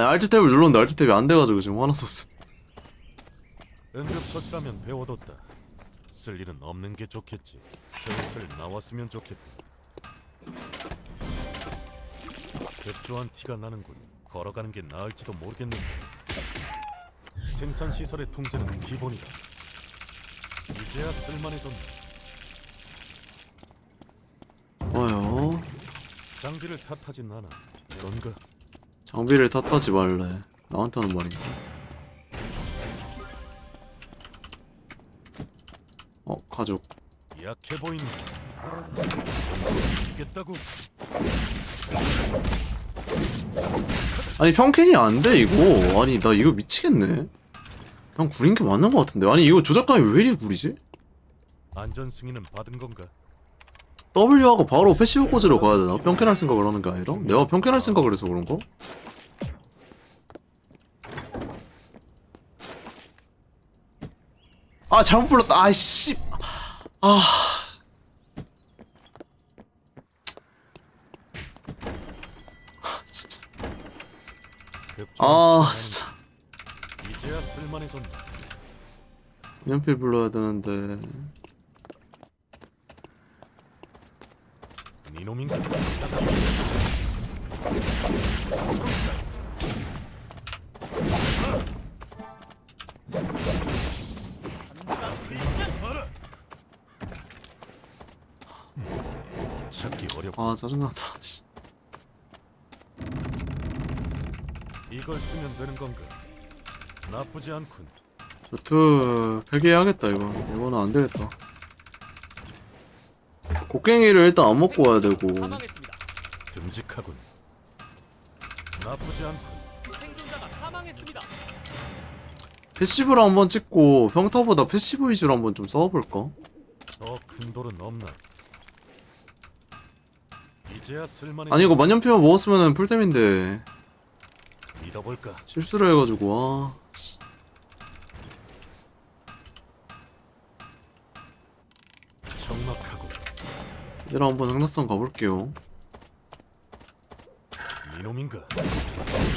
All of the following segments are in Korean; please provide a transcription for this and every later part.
아니 알트 탭을 눌렀는데 알트 탭이 안 돼가지고 지금 화났었어. 응급처치라면 배워뒀다. 쓸 일은 없는 게 좋겠지. 슬슬 나왔으면 좋겠다. 급조한 티가 나는군. 걸어가는 게 나을지도 모르겠는데. 생산 시설의 통제는 기본이다. 이제야 쓸만해졌네. 좋아요. 장비를 탓하진 않아. 그런가? 장비를 탓하지 말래. 나한테 하는 말인가? 어 가죽. 약해 보인다. 죽겠다고? 아니 평캔이 안 돼 이거. 아니 나 이거 미치겠네. 그냥 구린 게 맞는 것 같은데. 아니 이거 조작감이 왜 이리 구리지? 안전 승인은 받은 건가? W하고 바로 패시브 코즈로 가야 되나? 평캔할 생각을 하는 게 아니라? 내가 평캔할 생각을 해서 그런가? 아 잘못 불렀다 아씨 아 진짜 아 진짜. 이제야 쓸만해졌네. 연필 불러야 되는데 니놈인가? 찾기 어렵. 아 짜증나다 씨. 이걸 쓰면 되는 건가? 나쁘지 않군. 루트 폐기해야겠다 이거 이거는 안 되겠다 곡괭이를 일단 안 먹고 와야 되고 사망했습니다. 듬직하군. 나쁘지 않군. 생존자가 사망했습니다. 패시브를 한번 찍고 평타보다 패시브 위주로 한번 좀 싸워볼까? 더 큰 돌은 없나? 이제야 쓸만해. 아니 이거 만년필만 먹었으면 풀템인데 믿어볼까? 실수를 해가지고 아 씨. 얘랑 한번 상납성 가볼게요 니놈인가?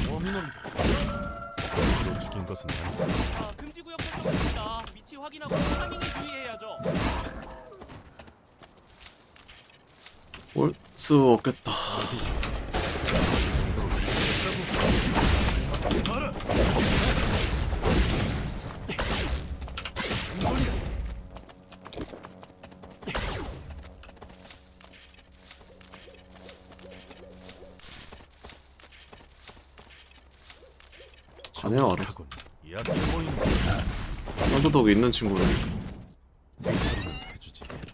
어미놈이다. 너 죽인 것은 아니다. 자, 금지 구역 설정입니다. 위치 확인하고 타밍에 주의해야죠. 올 수 없겠다 가네요, 알았어. 쌍도덕이 있는 친구를.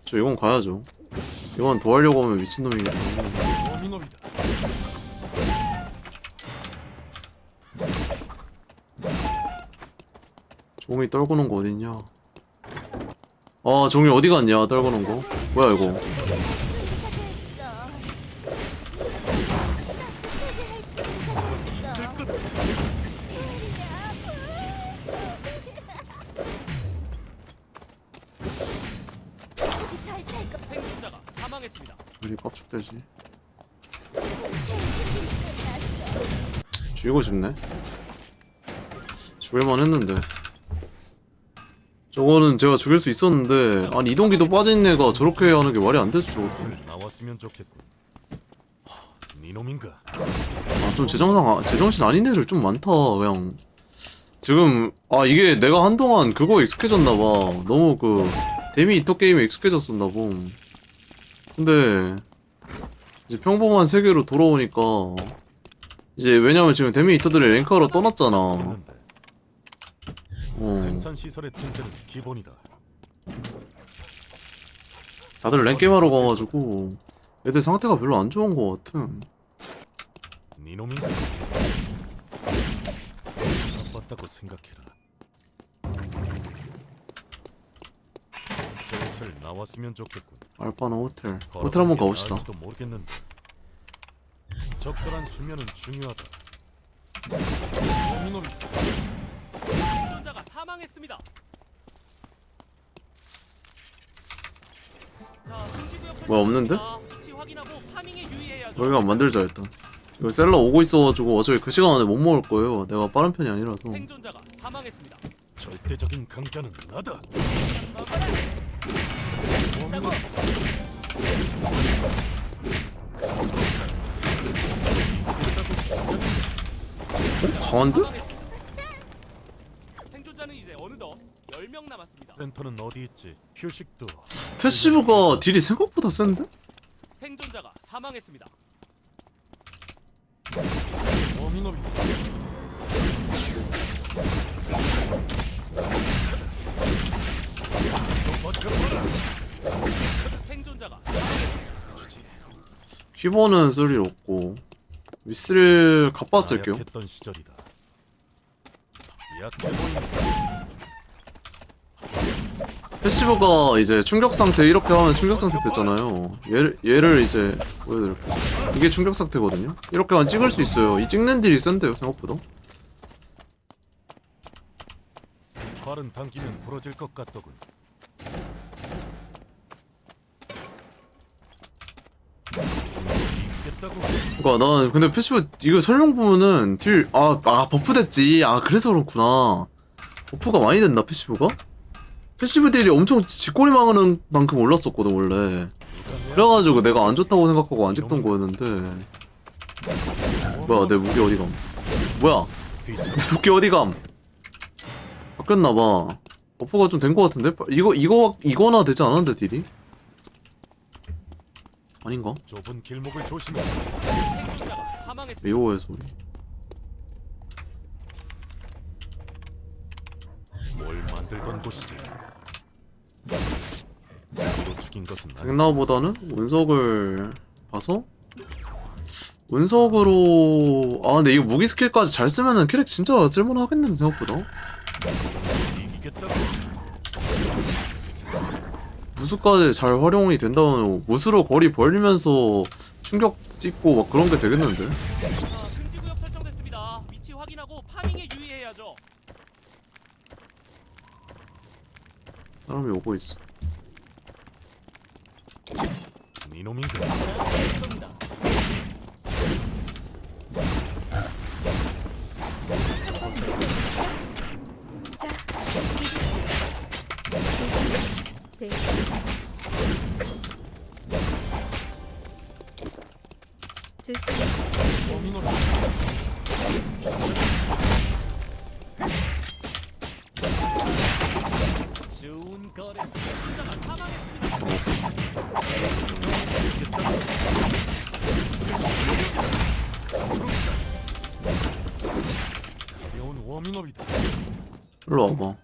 저 이건 가야죠 이건 더 하려고 하면 미친놈이겠다 어미놈이다. 종이 떨구는 거 어딨냐 아 종이 어디 갔냐 떨구는 거 뭐야 이거 사망했습니다. 우리 깝죽대지. 죽이고 싶네. 죽일만 했는데. 저거는 제가 죽일 수 있었는데 아니 이동기도 빠진 애가 저렇게 하는 게 말이 안 되죠 저거. 나왔으면 좋겠군. 니놈인가? 아좀 제정상 아- 제정신 아닌 애들 좀 많다 그냥. 지금 아 이게 내가 한동안 그거 익숙해졌나봐. 너무 그 데미 이터 게임에 익숙해졌었나 봄 근데 이제 평범한 세계로 돌아오니까 이제 왜냐면 지금 데미 이터들이 랭크하러 떠났잖아 어 생산 시설의 통제는 기본이다. 다들 랭게임하러 가가지고 애들 상태가 별로 안 좋은 것 같음 니놈인가? 나빴다고 생각해라. 슬슬 나왔으면 좋겠군. 알바나 호텔 호텔 한번 가봅시다 모르겠는데. 적절한 수면은 중요하다. 생존자가 사망했습니다. 자, 금지 구역 뭐야, 없는데? 설정입니다. 위치 확인하고 파밍에 유의해야죠. 여기가 만들자 일단 이거 셀러 오고 있어가지고 어차피 그 시간 안에 못 먹을 거예요. 내가 빠른 편이 아니라서. 생존자가 사망했습니다. 절대적인 강자는 나다. 어? 강한데? 생존자는 이제 어느덧 10명 남았습니다. 센터는 어디 있지? 휴식도 패시브가 딜이 생각보다 센데? 생존자가 사망했습니다. 생존자가 키보는 쓸 일 없고 미스를 갑바 쓸게요. 약했던 시절이다. 약해 보인다. 패시브가 이제 충격 상태 이렇게 하면 충격 상태 됐잖아요. 얘를 얘를 이제 보여드릴게요. 이게 충격 상태거든요. 이렇게 하면 찍을 수 있어요. 이 찍는 딜이 센데요 생각보다. 발은 당기면 부러질 것 같더군. 그러니까 난 근데 패시브 이거 설명 보면은 딜아 아 버프 됐지. 아 그래서 그렇구나. 버프가 많이 됐나 패시브가? 패시브 딜이 엄청 쥐꼬리 망하는 만큼 올랐었거든 원래. 그래가지고 내가 안 좋다고 생각하고 안 찍던 거였는데 뭐야 내 무기 어디감? 뭐야 뒤져. 도끼 어디감? 바뀌었나봐. 버프가 좀 된 거 같은데? 이거 이거 이거나 되지 않았는데 딜이? 아닌가? 좁은 길목을 조심해. 미호의 소리. 뭘 만들던 곳이지. 으로 죽인 것은 아니. 생나보다는 운석을 봐서 운석으로 아 근데 이거 무기 스킬까지 잘 쓰면은 캐릭 진짜 쓸만하겠는데 생각보다 이기겠다고. 무수까지 잘 활용이 된다면 무수로 거리 벌리면서 충격 찍고 막 그런 게 되겠는데. 사람이 오고 있어? 자, 네. 조심. 좋은 거래. 사망했습니다. 가벼운 워밍업이다. 일로 와봐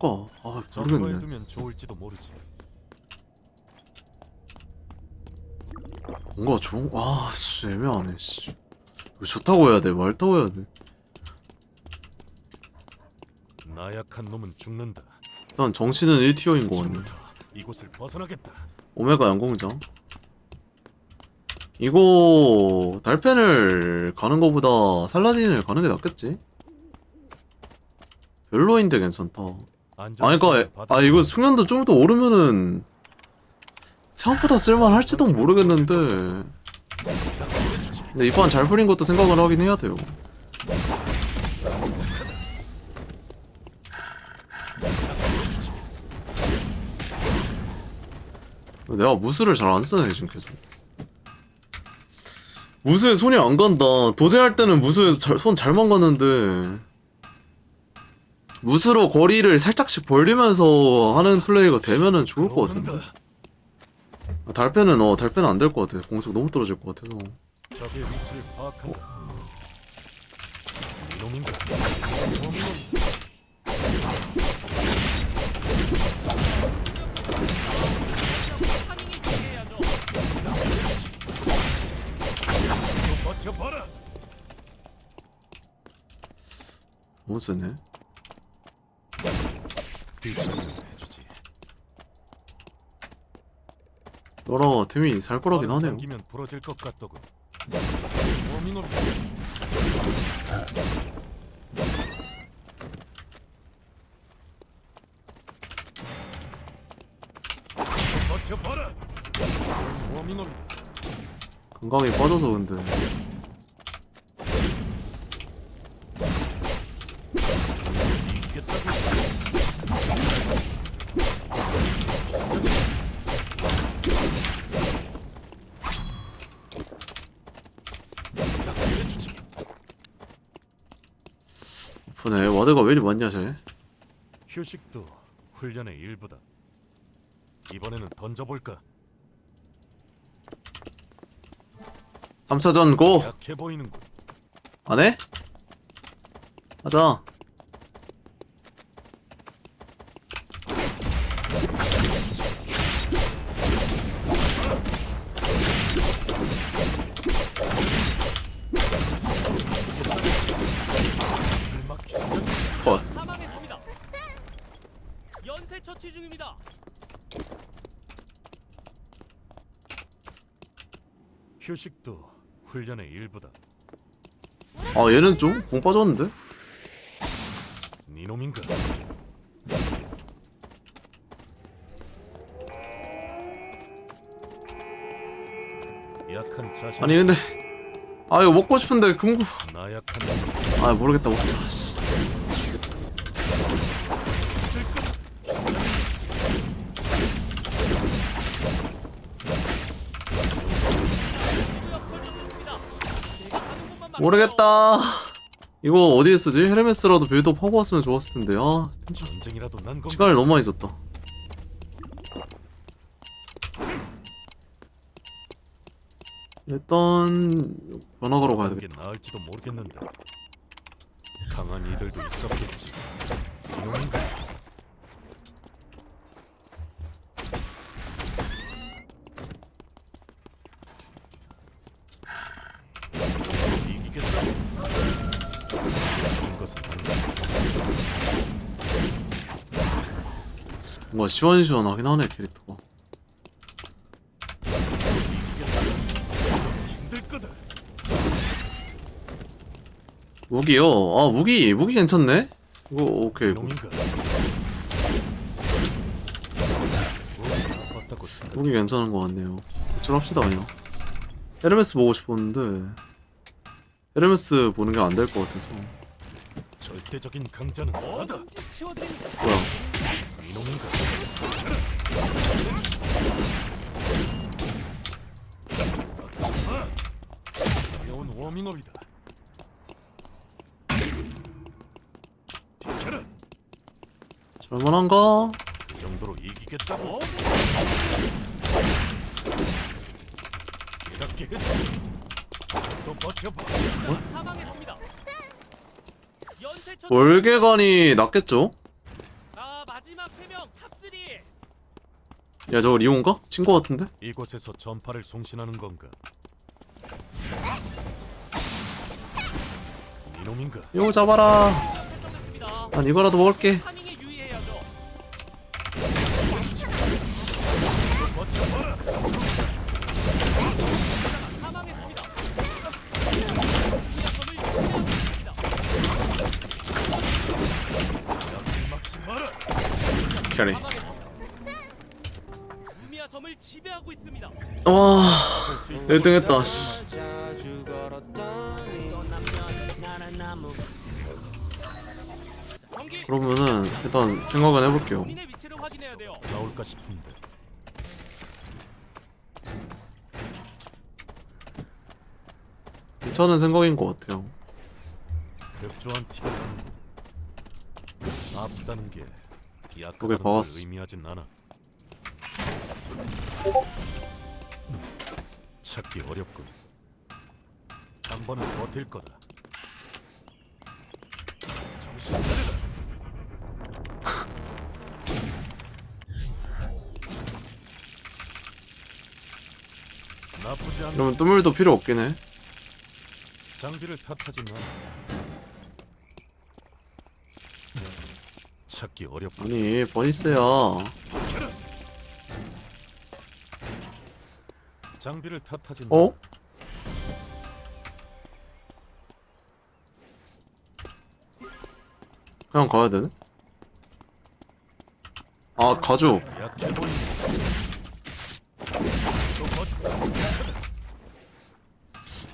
뭔가 아 모르겠네 두면 좋을지도 모르지. 뭔가 좋은 아 씨, 애매하네 씨. 이거 좋다고 해야 돼? 말다고 해야 돼? 나약한 놈은 죽는다. 일단 정치는 1티어인 거 같네. 지금부터 이곳을 벗어나겠다. 오메가 양궁장. 이거 달펜을 가는 거보다 살라딘을 가는 게 낫겠지? 별로인데 괜찮다 아니 그니까 아 이거 숙련도 좀 더 오르면은 생각보다 쓸만할지도 모르겠는데. 근데 이판 잘 풀린 것도 생각을 하긴 해야 돼요. 내가 무술을 잘 안 쓰네 지금 계속. 무술에 손이 안 간다. 도제할 때는 무술에 손 잘만 가는데 무수로 거리를 살짝씩 벌리면서 하는 플레이가 되면은 좋을 것 같은데 아, 달패는 어 달패는 안 될 것 같아 공속 너무 떨어질 것 같아서 적의 위치를 파악한다. 이놈인가? 버텨봐라. 너무 세네 해주지. 너라 태민이 살 거라긴 하네요. 당기면 부러질 것 같더군. 몸이 건강에 빠져서 근데 와드가 왜 이리 많냐 쟤 휴식도 훈련의 일부다. 이번에는 던져볼까? 3차전 고! 약해 보이는군. 안 해? 하자 컷 사망했습니다. 연쇄 처치 중입니다. 휴식도 훈련의 일부다. 아 얘는 좀공 빠졌는데? 니놈인가? 약한 자신. 아니 근데 아 이거 먹고 싶은데 금구 나약한 아 모르겠다 먹자 씨. 모르겠다 이거 어디에 쓰지? 헤르메스라도 빌드업 하고 왔으면 좋았을 텐데 아 전쟁이라도 난? 시간을 너무 많이 썼다 일단 변화가로 가야 게 되겠다 나을지도 모르겠는데 강한 이들도 있었겠지. 이놈인가? 뭔가 시원시원하긴 하네 캐릭터가. 무기요 아 무기 무기 괜찮네 이거 오케이? 뭐, 생각. 무기 괜찮은 것 같네요 대출합시다 그냥 헤르메스 보고 싶었는데 헤르메스 보는 게 안 될 것 같아서 절대적인 강자는. 뭐야 이놈인가? 가벼운 워밍업이다. 비켜라. 잘만한가? 그 정도로 이기겠다고? 이렇게. 또 버텨봐. 사망했습니다. 연쇄 처치. 월계관이 낫겠죠? 야 저거 리온가? 친구 같은데? 이곳에서 전파를 송신하는 건가? 이놈인가? 이거 잡아라. 난 이거라도 먹을게 와 1등 했다 씨 그러면은 일단 생각은 해볼게요. 나올까 싶은데. 괜찮은 생각인 것 같아요 급조한 티가 나는 아프다는 게 약하다는 걸 박았어. 의미하진 않아 찾기 어렵군. 한 번은 버틸 거다. 정신 차려라. 나쁘지 않아. 그러면 뚜물도 필요 없긴 해. 장비를 탓하지 마. 찾기 어렵고 아니 버니스야 장비를 탓하지 마. 어? 그냥 가야 되네? 아 가죽 약해. 또.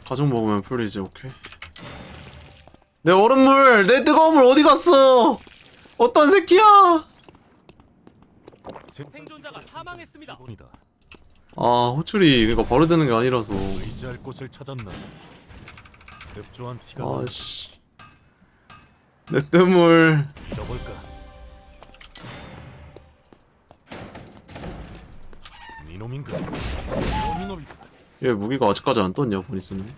가족 먹으면 풀리지 오케이 내 얼음물 내 뜨거운 물 어디 갔어 어떤 새끼야 생존자가 사망했습니다. 기본이다. 아 호출이 그니까 바로 되는 게 아니라서 의지할 곳을 찾았나? 티가 나. 아씨 내 뜨물 잊어볼까? 니놈인가? 니놈이다. 얘 무기가 아직까지 안 떴냐 보니스는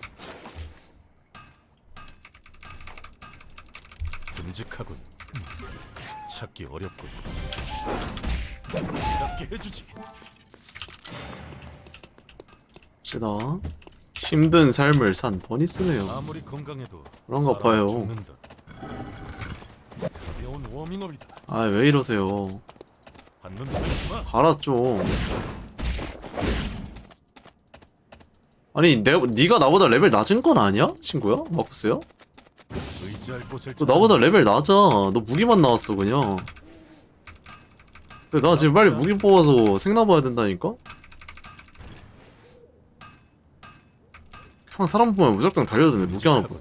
듬직하군. 찾기 어렵군. 낫게 해주지. 봅시다 힘든 삶을 산 버니스네요 아무리 건강해도 그런가 사람은 봐요. 죽는다. 가벼운 워밍업이다. 아 왜 이러세요 받는 마. 가라 좀 아니 내, 네가 나보다 레벨 낮은 건 아니야? 친구야? 의지할 곳을 너 나보다 레벨 낮아 너 무기만 나왔어 그냥 근데 나 지금 빨리 무기 뽑아서 생 나봐야 된다니까? 그냥 사람 보면 무작정 달려드네 무기 하나 보고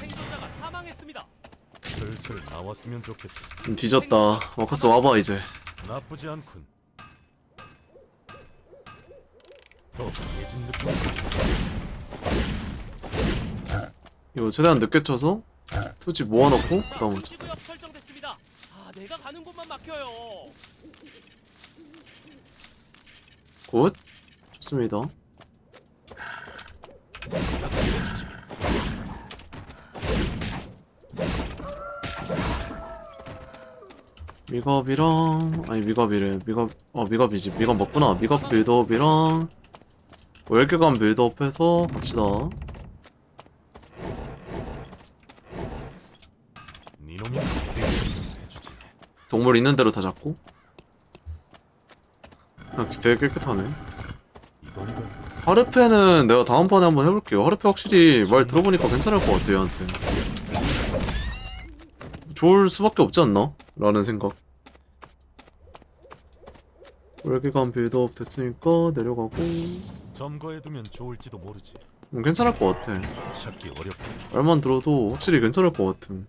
생존자가 사망했습니다. 슬슬 나왔으면 좋겠어. 좀 뒤졌다 마쿠스 와봐 이제 나쁘지 않군. 더 강해진 느낌. 이거 최대한 늦게 쳐서 투지 모아놓고 그 다음 하자 구역 설정됐습니다. 아, 내가 가는 곳만 막혀요. 굿. 좋습니다. 미갑이랑 아니 미갑이래 미갑 어 미갑이지. 미갑 맞구나. 미갑 빌드업이랑 월계관 빌드업해서 갑시다. 동물 있는 대로 다 잡고. 아, 되게 깨끗하네? 하르페는 내가 다음번에 한번 해볼게요 하르페 확실히 말 들어보니까 괜찮을 것 같아 얘한테 좋을 수밖에 없지 않나? 라는 생각 월계관 빌드업 됐으니까 내려가고 점거해두면 좋을지도 모르지. 음, 괜찮을 것 같아 찾기 어렵고 말만 들어도 확실히 괜찮을 것 같음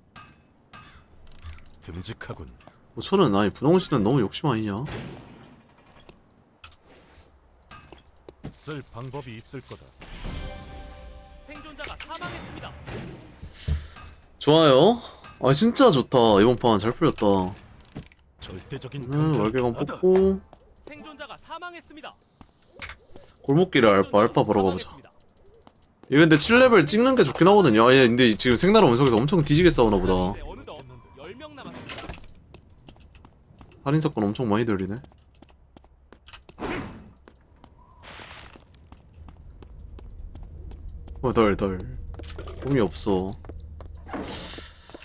듬직하군. 뭐 저는 아니 분홍씨는 너무 욕심 아니냐 쓸 방법이 있을 거다. 생존자가 사망했습니다. 좋아요 아 진짜 좋다 이번 판 잘 풀렸다 절대적인 음 월계관 뽑고 생존자가 사망했습니다. 골목길에 알파 알파 보러 가보자 사망했습니다. 얘 근데 7레벨 찍는 게 좋긴 하거든요. 아, 얘 근데 지금 생나라 원석에서 엄청 뒤지게 싸우나 보다. 네, 어느덧 10명 남았습니다. 살인 사건 엄청 많이 들리네. 어, 덜, 덜. 돈이 없어.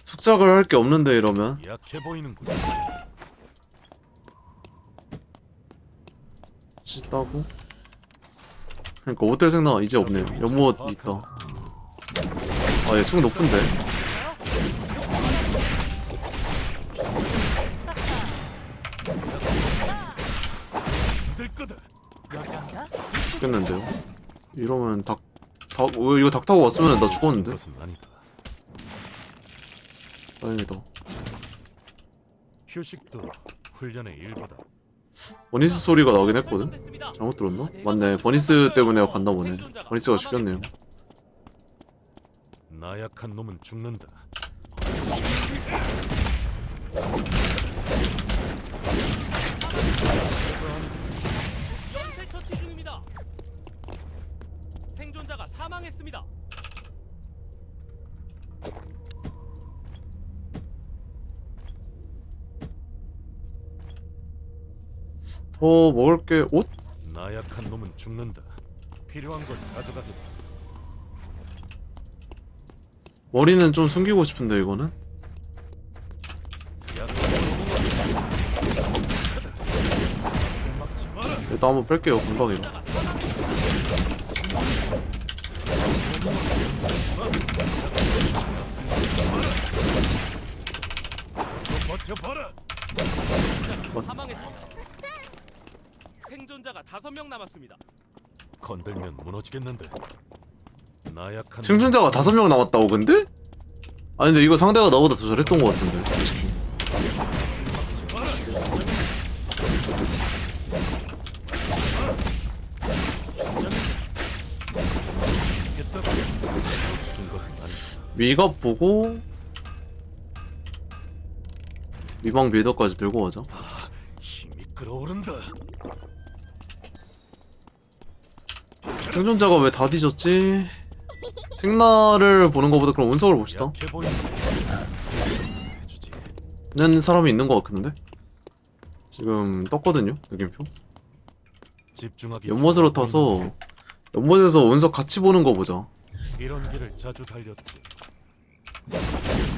숙작을 할 게 없는데 이러면 약해 보이는군. 씻다고? 그러니까 호텔 생나 이제 없네요. 연못 있다. 아, 얘 수능 높은데. 죽겠는데요. 이러면 닭, 닭, 어, 이거 닭 타고 왔으면 나 죽었는데. 것은 아니다. 다행이다. 휴식도 훈련의 일부다. 버니스 소리가 나긴 했거든. 잘못 들었나? 맞네. 버니스 때문에 갔나 보네. 버니스가 죽였네요. 나약한 놈은 죽는다. 더 먹을 게 옷? 나약한 놈은 죽는다. 필요한 걸 가져가겠다. 머리는 좀 숨기고 싶은데 이거는. 일단 한번 뺄게요. 금방이라. 좀 버텨봐라. 사망했습니다. 다섯 명 남았습니다. 건들면 무너지겠는데. 나약한 생존자가 다섯 명 남았다고 근데? 아니 근데 이거 상대가 나보다 더 잘했던 것 같은데 준 것은. 미갑 보고 미방 빌더까지 들고 가자 힘이 끌어오른다. 생존자가 왜 다 뒤졌지? 생나를 보는 것보다 그럼 운석을 봅시다. 있는 사람이 있는 것 같은데? 지금 떴거든요 느낌표 집중하기. 연못으로 타서 연못에서 운석 같이 보는 거 보자 이런 길을 자주 달렸지.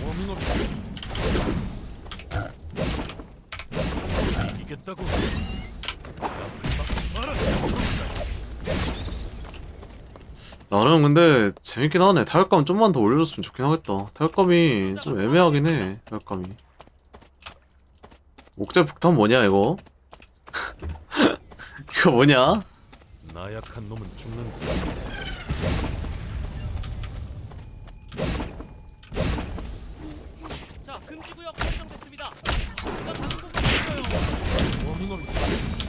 워밍업. 이겠다고. 나는 근데 재밌긴 하네 타격감 좀만 더 올려줬으면 좋긴 하겠다 타격감이 좀 애매하긴 해 타격감이 목재 폭탄 뭐냐 이거? 이거 뭐냐? 나약한 놈은 죽는다. 자, 금지 구역 설정됐습니다. 우리가 방금 있어요. 워밍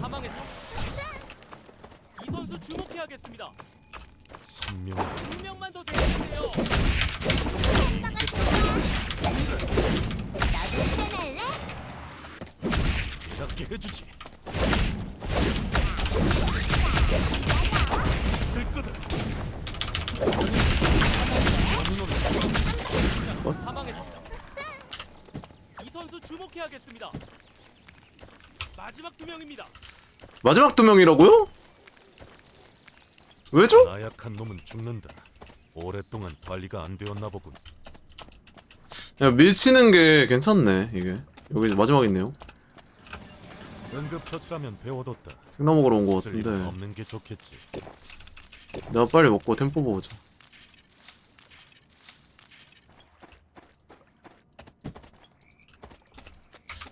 사망했습니다. 이 선수 주목해야겠습니다. 선명. 두 명만 더 제거해요. 이렇게 해주지. 될 거다. 사망했습니다. 이 선수 주목해야겠습니다. 마지막 두 명입니다. 마지막 두 명이라고요? 왜죠? 나약한 놈은 죽는다. 오랫동안 관리가 안 되었나 보군. 야 밀치는 게 괜찮네 이게 여기 마지막 있네요 응급처치라면 배워뒀다. 생나 먹으러 온 거 쓸 일은 같은데 없는 게 좋겠지. 내가 빨리 먹고 템포 보자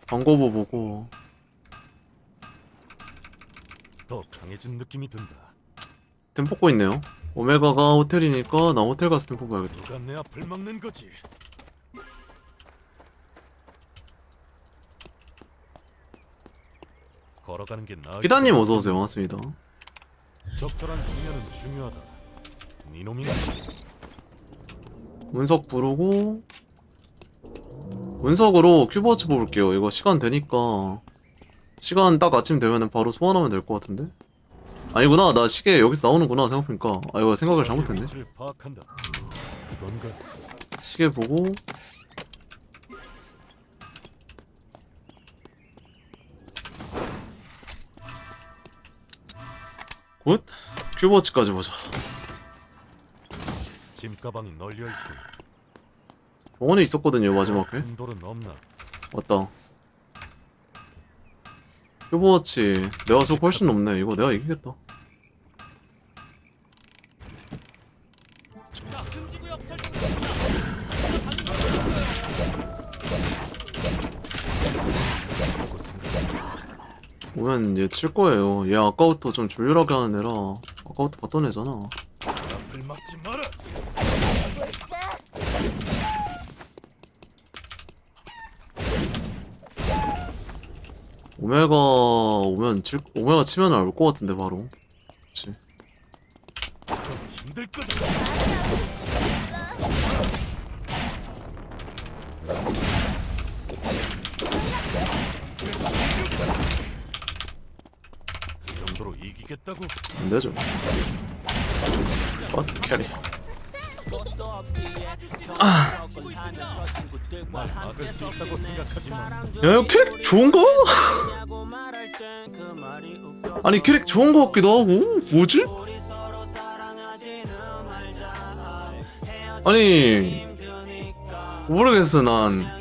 광고보 보고 더 강해진 느낌이 든다. 템포 고 있네요 오메가가 호텔이니까 나 호텔 가서 템포 봐야겠다 누가 내 앞을 막는 거지? 걸어가는 게 나아. 피다님 어서 오세요 반갑습니다 적절한 중요는 중요하다. 니놈이나 운석 부르고 운석으로 큐버워치 뽑을게요 이거 시간 되니까 시간 딱 아침 되면은 바로 소환하면 될 것 같은데 아니구나. 나 시계 여기서 나오는구나 생각해보니까. 아 이거 생각을 잘못했네? 시계 보고. 굿. 큐버워치까지 보자. 짐 가방이 널려 있고 병원에 있었거든요 마지막에. 큰 돌은 없나? 맞다. 큐버워치. 내가 속 훨씬 높네. 이거 내가 이기겠다 오면 얘칠 거예요 얘 아까부터 좀 조율하게 하는 애라 아까부터 봤던 애잖아 앞을 막지 마라. 오메가 오면 칠 오메가 치면 알것 같은데 바로 좀 힘들 거다. 그 이기겠다고? 안 되죠 어 캐리 치고 있습니다. 날 막을 수 있다고 생각하지만 야 이거 캐릭 좋은가? 아니 캐릭 좋은 거 같기도 하고 뭐지? 아니 모르겠어 난